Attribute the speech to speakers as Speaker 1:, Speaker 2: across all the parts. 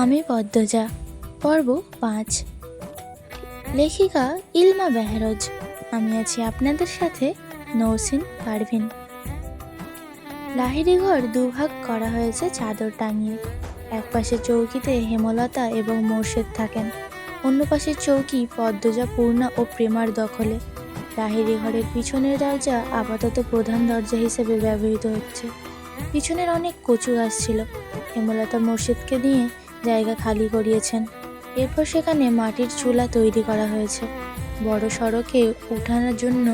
Speaker 1: আমি পদ্মজা, পর্ব পাঁচ। লেখিকা ইলমা বেহরোজ, আমি আছি আপনাদের সাথে নৌসিন পারভিন। লাহিড়ি ঘর দুভাগ করা হয়েছে চাদর টাঙিয়ে। এক পাশে চৌকিতে হেমলতা এবং মোর্শেদ থাকেন। অন্য পাশের চৌকি পদ্মজা পূর্ণা ও প্রেমার দখলে। লাহিড়ি ঘরের পিছনের দরজা আপাতত প্রধান দরজা হিসেবে ব্যবহৃত হচ্ছে। পিছনের অনেক কচু গাছ ছিল। হেমলতা মসজিদকে নিয়ে জায়গা খালি করিয়েছেন। এরপর সেখানে মাটির চুলা তৈরি করা হয়েছে। বড় সড়কে উঠানোর জন্য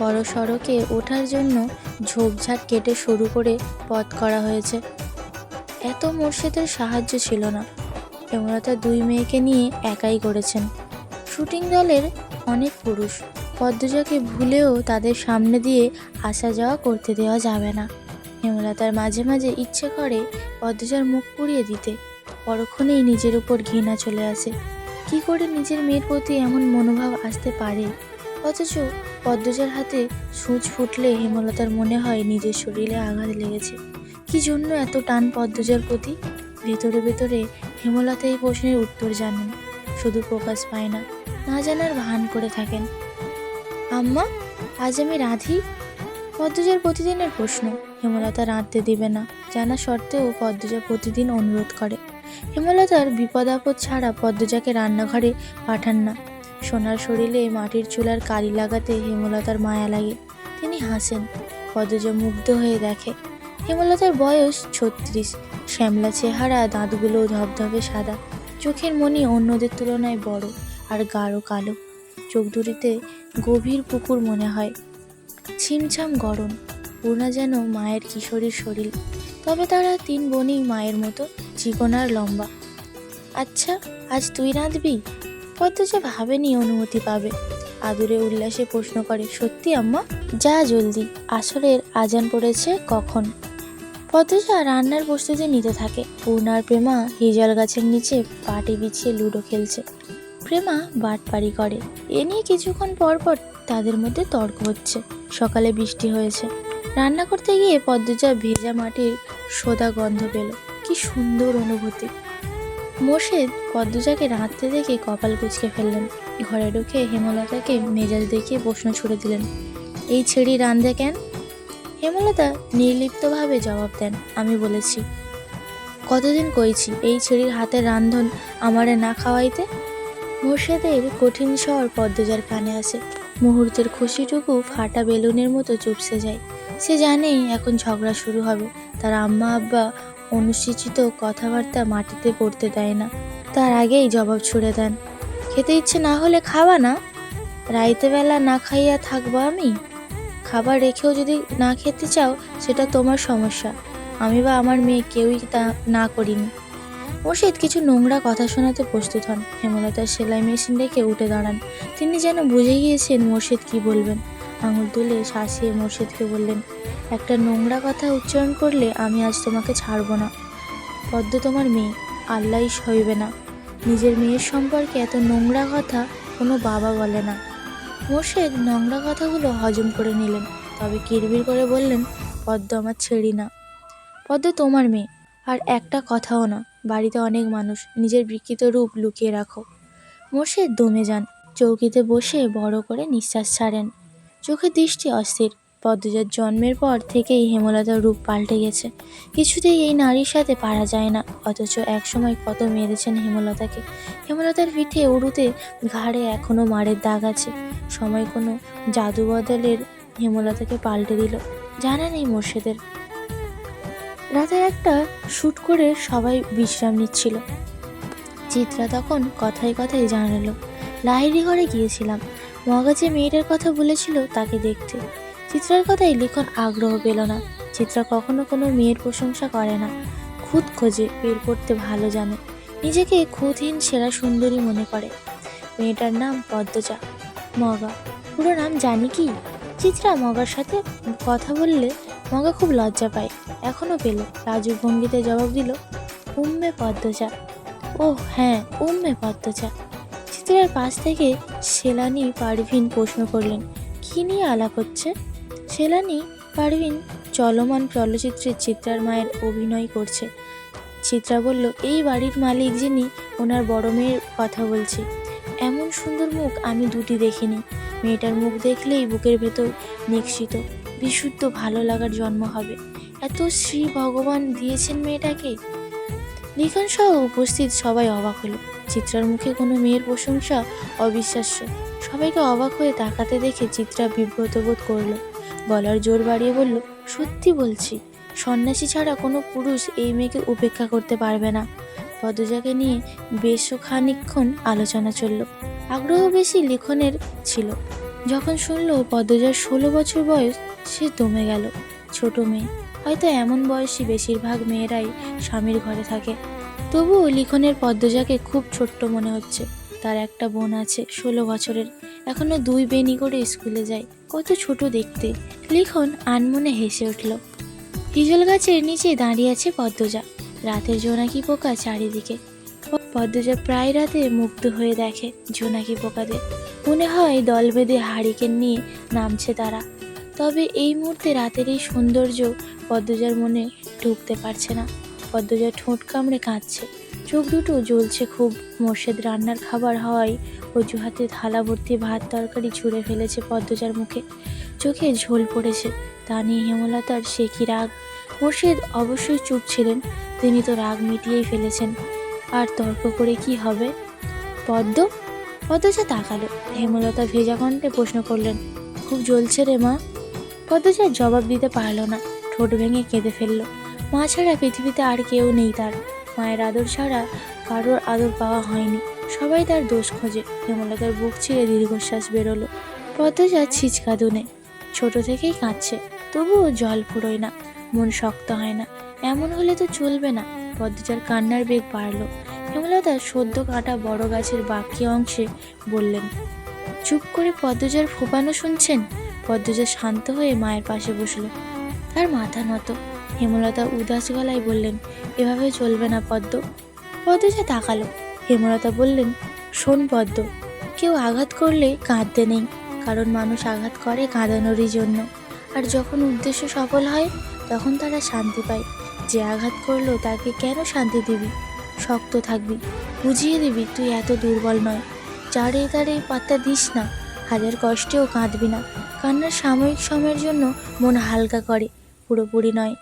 Speaker 1: বড় সড়কে ওঠার জন্য ঝোপঝাড় কেটে শুরু করে পথ করা হয়েছে। এত মোর্শেদের সাহায্য ছিল না। হেমলতা দুই মেয়েকে নিয়ে একাই করেছেন। শুটিং দলের অনেক পুরুষ। পদ্মজাকে ভুলেও তাদের সামনে দিয়ে আসা যাওয়া করতে দেওয়া যাবে না। হেমলতার মাঝে মাঝে ইচ্ছে করে পদ্মজার মুখ পুড়িয়ে দিতে। পরক্ষণেই নিজের উপর ঘৃণা চলে আসে। কি করে নিজের মেয়ের প্রতি এমন মনোভাব আসতে পারে? অথচ পদ্মজার হাতে সূচ ফুটলে হেমলতার মনে হয় নিজের শরীরে আঘাত লেগেছে। কি জন্য এত টান পদ্মজার প্রতি? ভেতরে ভেতরে হেমলতা এই প্রশ্নের উত্তর জানেন। শুধু প্রকাশ পায় না না জানার ভান করে থাকেন। আম্মা, আজ আমি রাঁধি। পদ্মজার প্রতিদিনের প্রশ্ন। হেমলতা রাঁধতে দিবে না। জানা সত্ত্বেও পদ্মজা প্রতিদিন অনুরোধ করে। হেমলতার বিপদ আপদ ছাড়া পদ্মজাকে রান্নাঘরে পাঠান না। সোনার শরীরে মাটির চুলার কালি লাগাতে হেমলতার মায়া লাগে। তিনি হাসেন। পদ্মজা মুগ্ধ হয়ে দেখে। হেমলতার বয়স ছত্রিশ। শ্যামলা চেহারা, দাঁতগুলো ধবধবে সাদা। চোখের মনি অন্যদের তুলনায় বড় আর গাঢ় কালো। চোখ দুটিতে গভীর পুকুর মনে হয়। ছিমছাম গরম, পূর্ণা যেন মায়ের কিশোরীর শরীর। তবে তারা তিন বোনই মায়ের মতো আর লম্বা। আচ্ছা আজ তুই রাঁধবি? পদ্মজা ভাবেনি অনুমতি পাবে। আদুরে উল্লাসে প্রশ্ন করে, সত্যি আম্মা? যা জলদি আসরের আজান পড়েছে কখন? পদ্মজা রান্নার প্রস্তুতি নিতে থাকে। পূর্ণার প্রেমা হিজাল গাছের নিচে পাটি বিছিয়ে লুডো খেলছে। প্রেমা বাটপাড়ি করে। এ নিয়ে কিছুক্ষণ পর পর তাদের মধ্যে তর্ক হচ্ছে। সকালে বৃষ্টি হয়েছে। রান্না করতে গিয়ে পদ্মজা ভেজা মাটির সোদা গন্ধ পেল। কি সুন্দর অনুভূতি। মোর্শেদ পদ্মজাকে রাঁধতে দেখে কপাল কুচকে ফেললেন। ঘরে ঢুকে হেমলতাকে মেজাজ দেখিয়ে প্রশ্ন ছুড়ে দিলেন, এই ছেড়ি রান্ধে কেন? হেমলতা নির্লিপ্তভাবে জবাব দেন, আমি বলেছি, কতদিন কইছি, এই ছেড়ির হাতের রান্ধন আমারে না খাওয়াইতে? মোর্শেদের কঠিন স্বর পদ্মজার কানে আসে। মুহূর্তের খুশিটুকু ফাটা বেলুনের মতো চুপসে যায়। সে জানেই এখন ঝগড়া শুরু হবে। তার আম্মা, আব্বা অনুসূচিত কথাবার্তা মাটিতে পড়তে দেয় না। তার আগেই জবাব ছুড়ে দেন, খেতে ইচ্ছে না হলে খাওয়া না। রাইতে বেলা না খাইয়া থাকব আমি। খাবার রেখেও যদি না খেতে চাও, সেটা তোমার সমস্যা। আমি বা আমার মেয়ে কেউই তা না করিনি। মুর্শিদ কিছু নোংরা কথা শোনাতে প্রস্তুত হন। হেমলতার সেলাই মেশিন রেখে উঠে দাঁড়ান। তিনি যেন বুঝে গিয়েছেন মুর্শিদ কি বলবেন। আঙুল তুলে শাসিয়ে মুর্শিদকে বললেন, একটা নোংরা কথা উচ্চারণ করলে আমি আজ তোমাকে ছাড়বো না। পদ্ম তোমার মেয়ে, আল্লাহই সইবে না। নিজের মেয়ের সম্পর্কে এত নোংরা কথা কোনো বাবা বলে না। মোর্শেদ নোংরা কথাগুলো হজম করে নিলেন, তবে কিরবির করে বললেন, পদ্ম আমার ছেড়ি না। পদ্ম তোমার মেয়ে আর একটা কথাও না, বাড়িতে অনেক মানুষ, নিজের বিকৃত রূপ লুকিয়ে রাখো। মোর্শেদ দমে যান, চৌকিতে বসে বড় করে নিঃশ্বাস ছাড়েন। চোখের দৃষ্টি অস্থির, পদ্মজার জন্মের পর থেকেই হেমলতার রূপ পাল্টে গেছে। কিছুতেই এই নারীর সাথে পারা যায় না, অথচ একসময় কত মেরেছেন হেমলতাকে। হেমলতার পিঠে উড়ুতে ঘাড়ে এখনও মারের দাগ আছে। সময় কোনো জাদু বদলের হেমলতাকে পাল্টে দিল। জানা নেই মোর্শেদের রাতে একটা শ্যুট করে সবাই বিশ্রাম নিচ্ছিল। চিত্রা তখন কথায় কথায় জানালো, লাহিড়ি ঘরে গিয়েছিলাম। মগা যে মেয়েটার কথা বলেছিল তাকে দেখতে। চিত্রার কথায় লিখন আগ্রহ পেল না। চিত্রা কখনো কোনো মেয়ের প্রশংসা করে না। খুদ খোঁজে, বের করতে ভালো জানে। নিজেকে খুদহীন সেরা সুন্দরী মনে করে। মেয়েটার নাম পদ্মজা। মগা। পুরো নাম জানি কি? চিত্রা মগার সাথে কথা বললে মগা খুব লজ্জা পায় এখনও পেল। রাজু ভঙ্গিতে জবাব দিল, উম্মে পদ্মজা। ও হ্যাঁ উম্মে পদ্মজা। চিত্রার পাশ থেকে সেলানি পারভিন প্রশ্ন করলেন, কী নিয়ে আলাপ হচ্ছে সেলানি পারভিন চলমান চলচ্চিত্রের চিত্রার মায়ের অভিনয় করছে। চিত্রা বলল, এই বাড়ির মালিক যিনি, ওনার বড় মেয়ের কথা বলছি। এমন সুন্দর মুখ আমি দুটি দেখিনি। মেয়েটার মুখ দেখলেই বুকের ভেতর নিঃসিত বিশুদ্ধ ভালো লাগার জন্ম হবে। এত শ্রী ভগবান দিয়েছেন মেয়েটাকে? লিখন সহ উপস্থিত সবাই অবাক হলো। চিত্রার মুখে কোনো মেয়ের প্রশংসা অবিশ্বাস্য। সবাইকে অবাক হয়ে তাকাতে দেখে চিত্রা বিব্রত বোধ করল। গলার জোর বাড়িয়ে বলল, সত্যি বলছি, সন্ন্যাসী ছাড়া কোনো পুরুষ এই মেয়েকে উপেক্ষা করতে পারবে না। পদজাকে নিয়ে বেশ খানিকক্ষণ আলোচনা চলল। আগ্রহ বেশি লিখনের ছিল। যখন শুনলো পদ্মজার ষোলো বছর বয়স সে দমে গেল। ছোট মেয়ে, হয়তো এমন বয়সী বেশিরভাগ মেয়েরাই স্বামীর ঘরে থাকে। তবুও লিখনের পদ্মজাকে খুব ছোট্ট মনে হচ্ছে। তার একটা বোন আছে, ষোলো বছরের। এখনও দুই বেনি করে স্কুলে যায়। কত ছোট দেখতে। লিখন আনমনে হেসে উঠল, হিজল গাছের নিচে দাঁড়িয়ে আছে পদ্মজা। রাতের জোনাকি পোকা চারিদিকে। পদ্মজা প্রায় রাতে মুগ্ধ হয়ে দেখে জোনাকি পোকাদের। মনে হয় দল বেঁধে হারিকেন নিয়ে নামছে তারা। তবে এই মুহূর্তে রাতের এই সৌন্দর্য পদ্মজার মনে ঢুকতে পারছে না। পদ্মজা ঠোঁট কামড়ে কাঁদছে। চোখ দুটো জ্বলছে খুব। মোর্শেদ রান্নার খাবার হওয়ায় অজুহাতে থালা ভর্তি ভাত তরকারি ছুঁড়ে ফেলেছে পদ্মজার মুখে। চোখে ঝোল পড়েছে। তা নিয়ে হেমলতার সে কি রাগ? মোর্শেদ অবশ্যই চুপ ছিলেন। তিনি তো রাগ মিটিয়েই ফেলেছেন। আর তর্ক করে কি হবে? পদ্ম? পদ্মজা তাকালো। হেমলতা ভেজা কণ্ঠে প্রশ্ন করলেন, খুব জ্বলছে রে মা। পদ্মজার জবাব দিতে পারল না। ঠোঁট ভেঙে কেঁদে ফেলল। মা ছাড়া পৃথিবীতে আর কেউ নেই তার। মায়ের আদর ছাড়া কারোর আদর পাওয়া হয়নি। সবাই তার দোষ খোঁজে। হেমলতার বুক ছিঁড়ে দীর্ঘশ্বাস বেরোলো। পদ্মজা ছিচকা দুনে। ছোট থেকেই কাঁদছে। তবুও জল ফুরোয় না। মন শক্ত হয় না। এমন হলে তো চলবে না। পদ্মজার কান্নার বেগ বাড়লো। হেমলতা সদ্য কাটা বড় গাছের বাকি অংশে বললেন, চুপ করে পদ্মজার ফোপানো শুনছেন? পদ্মজা শান্ত হয়ে মায়ের পাশে বসল। তার মাথা নত। হেমলতা উদাস গলায় বললেন, এভাবে চলবে না পদ্ম। পদ্মজা তাকালো। হেমলতা বললেন, শোন পদ্ম, কেউ আঘাত করলে কাঁদতে নেই, কারণ মানুষ আঘাত করে কাঁদানোরই জন্য। আর যখন উদ্দেশ্য সফল হয়, তখন তারা শান্তি পায়। যে আঘাত করল, তাকে কেন শান্তি দিবি? শক্ত থাকবি, বুঝিয়ে দিবি, তুই এত দুর্বল নয়। চারে তারে পাত্তা দিস না। হাজার কষ্টেও কাঁদবি না। কান্নার সাময়িক সময়ের জন্য মন হালকা করে, পুরোপুরি নয়।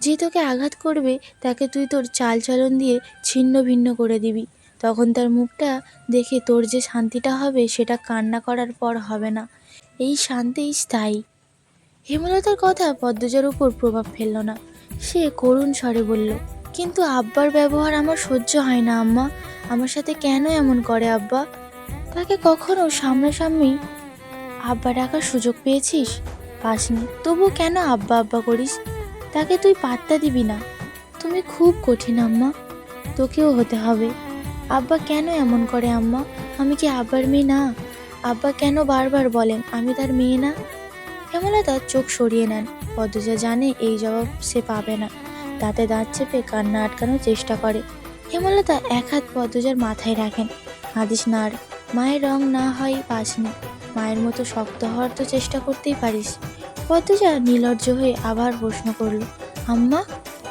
Speaker 1: যে তোকে আঘাত করবে, তাকে তুই তোর চালচলন দিয়ে ছিন্ন ভিন্ন করে দিবি। তখন তার মুখটা দেখে তোর যে শান্তিটা হবে, সেটা কান্না করার পর হবে না। এই শান্তি স্থায়ী। হেমলতার কথা পদ্মজার উপর প্রভাব ফেলল না। সে করুণ স্বরে বলল, কিন্তু আব্বার ব্যবহার আমার সহ্য হয় না, আম্মা। আমার সাথে কেন এমন করে আব্বা? তাকে কখনো সামনাসামনি আব্বা ডাকার সুযোগ পেয়েছিস? পাসনি। তবু কেন আব্বা আব্বা করিস? তাকে তুই পাত্তা দিবি না। তুমি খুব কঠিন আম্মা। তোকেও হতে হবে। আব্বা কেন এমন করে আম্মা? আমি কি আব্বার মেয়ে না? আব্বা কেন বারবার বলেন, আমি তার মেয়ে না? হেমলতা চোখ সরিয়ে নেন। পদ্মজা জানে এই জবাব সে পাবে না। দাঁতে দাঁত চেপে কান্না আটকানোর চেষ্টা করে। হেমলতা এক হাত পদ্মজার মাথায় রাখেন। কাঁদিস না আর, মায়ের রং না হয় পাসনি। মায়ের মতো শক্ত হওয়ার তো চেষ্টা করতেই পারিস। পদ্মজা নির্লজ্জ হয়ে আবার প্রশ্ন করল, আম্মা,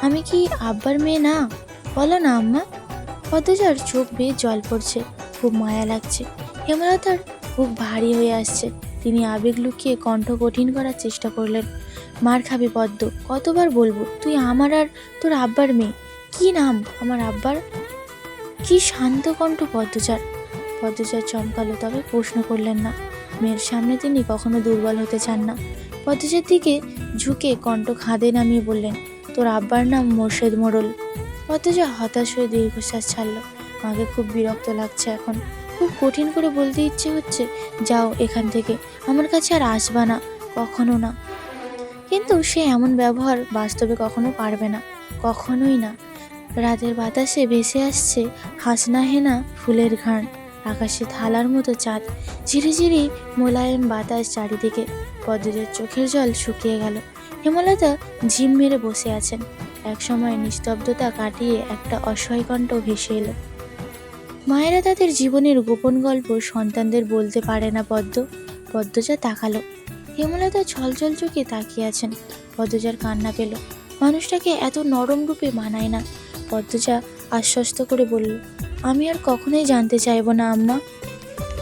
Speaker 1: আমি কি আব্বার মেয়ে না? বলো না, আম্মা। পদ্মজার চোখ বেয়ে জল পড়ছে, খুব মায়া লাগছে। হেমলতার বুক ভারী হয়ে আসছে। তিনি আবেগ লুকিয়ে কণ্ঠ কঠিন করার চেষ্টা করলেন, মার খাবি পদ্ম, কতবার বলব, তুই আমার আর তোর আব্বার মেয়ে। কি নাম আমার আব্বার? কি শান্ত কণ্ঠ পদ্মচার পদ্মচার চমকালো, তবে প্রশ্ন করলেন না। মেয়ের সামনে তিনি কখনো দুর্বল হতে চান না। পদ্মচার দিকে ঝুঁকে কণ্ঠ খাদে নামিয়ে বললেন, তোর আব্বার নাম মোর্শেদ মোড়ল। পদ্মজা হতাশ হয়ে দীর্ঘশ্বাস ছাড়লো। মাকে খুব বিরক্ত লাগছে এখন। খুব কঠিন করে বলতে ইচ্ছে হচ্ছে, যাও এখান থেকে, আমার কাছে আর আসবা না, কখনো না। কিন্তু সে এমন ব্যবহার বাস্তবে কখনো পারবে না, কখনোই না। রাতের বাতাসে ভেসে আসছে হাসনা হেনা ফুলের ঘ্রাণ। আকাশে থালার মতো চাঁদ। ঝিরিঝিরি মোলায়েম বাতাস চারিদিকে পদ্মজের চোখের জল শুকিয়ে গেল। হেমলতা ঝিম মেরে বসে আছেন। এক সময় নিস্তব্ধতা কাটিয়ে একটা অসহায় কণ্ঠ ভেসে এলো। মায়েরা তাদের জীবনের গোপন গল্প সন্তানদের বলতে পারে না পদ্ম। পদ্মজা তাকালো। হেমলতা ছলছল চোখে তাকিয়ে আছেন। পদ্মজার কান্না পেল। মানুষটাকে এত নরম রূপে মানায় না। পদ্মজা আশ্বস্ত করে বলল আমি আর কখনোই জানতে চাইব না, আম্মা।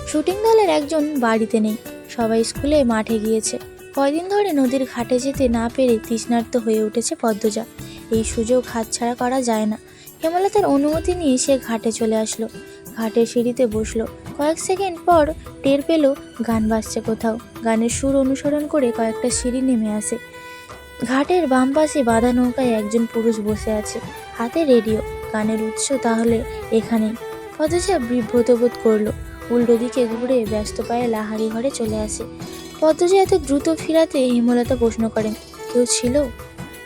Speaker 1: শুটিং দলের একজন বাড়িতে নেই। সবাই স্কুলে মাঠে গিয়েছে। কয়দিন ধরে নদীর ঘাটে যেতে না পেরে তৃষ্ণার্ত হয়ে উঠেছে পদ্মজা। এই সুযোগ হাতছাড়া করা যায় না। হেমলতার অনুমতি নিয়ে সে ঘাটে চলে আসলো। ঘাটের সিঁড়িতে বসল। কয়েক সেকেন্ড পর টের পেল গান বাজছে কোথাও। গানের সুর অনুসরণ করে কয়েকটা সিঁড়ি নেমে আসে। ঘাটের বাম পাশে বাঁধা নৌকায় একজন পুরুষ বসে আছে। হাতে রেডিও। গানের উৎস তাহলে এখানে পদ্মজা বিব্রত বোধ করল। উল্টো দিকে ঘুরে ব্যস্ত পায়ে লাহারি ঘরে চলে আসে। পদ্মজা এত দ্রুত ফিরাতে হেমলতা প্রশ্ন করেন, কেউ ছিল?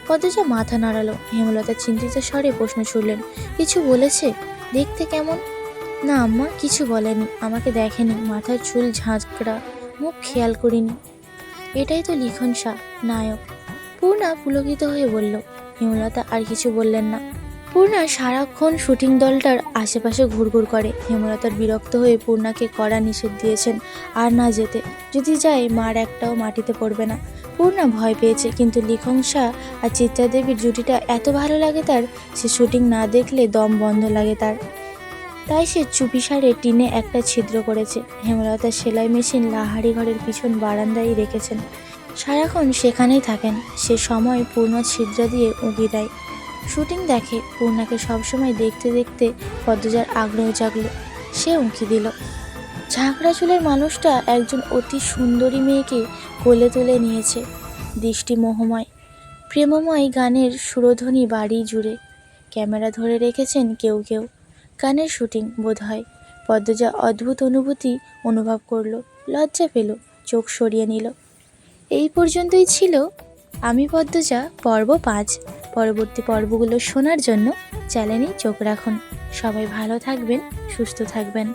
Speaker 1: পদ্মজা মাথা নাড়ালো। হেমলতা চিন্তিত স্বরে প্রশ্ন ছুড়লেন কিছু বলেছে? দেখতে কেমন? না আম্মা, কিছু বলেনি। আমাকে দেখেনি। মাথার চুল ঝাঁকড়া মুখ খেয়াল করিনি। এটাই তো লিখন শাহ, নায়ক। পূর্ণা পুলকিত হয়ে বলল, হেমলতা, আর কিছু বললেন না। পূর্ণা সারাক্ষণ শুটিং দলটার আশেপাশে ঘুরঘুর করে। হেমলতার বিরক্ত হয়ে পূর্ণাকে কড়া নিষেধ দিয়েছেন আর না যেতে। যদি যায়, মার একটাও মাটিতে পড়বে না। পূর্ণা ভয় পেয়েছে, কিন্তু লিখংসা আর চিত্রা দেবীর জুটিটা এত ভালো লাগে তার, সে শুটিং না দেখলে দম বন্ধ লাগে তার। তাই সে চুপিসারে টিনে একটা ছিদ্র করেছে। হেমলতা সেলাই মেশিন লাহারি ঘরের পিছন বারান্দায় রেখেছেন। সারাক্ষণ সেখানেই থাকেন। সে সময় পূর্ণ ছিদ্র দিয়ে উঁকি দেয়। শুটিং দেখে পূর্ণাকে সবসময় দেখতে দেখতে পদ্মজার আগ্রহ জাগলো। সে উঁকি দিল। ঝাঁকড়া চুলের মানুষটা একজন অতি সুন্দরী মেয়েকে কোলে তুলে নিয়েছে। দৃষ্টি মোহময়, প্রেমময় গানের সুরধ্বনি বাড়ি জুড়ে। ক্যামেরা ধরে রেখেছেন কেউ কেউ। গানের শুটিং বোধ হয় পদ্মজা অদ্ভুত অনুভূতি অনুভব করল, লজ্জা পেল, চোখ সরিয়ে নিল। এই পর্যন্তই ছিল আমি পদ্মজা, পর্ব পাঁচ। পরবর্তী পর্বগুলো শোনার জন্য চ্যানেলেই চোখ রাখুন। সবাই ভালো থাকবেন সুস্থ থাকবেন।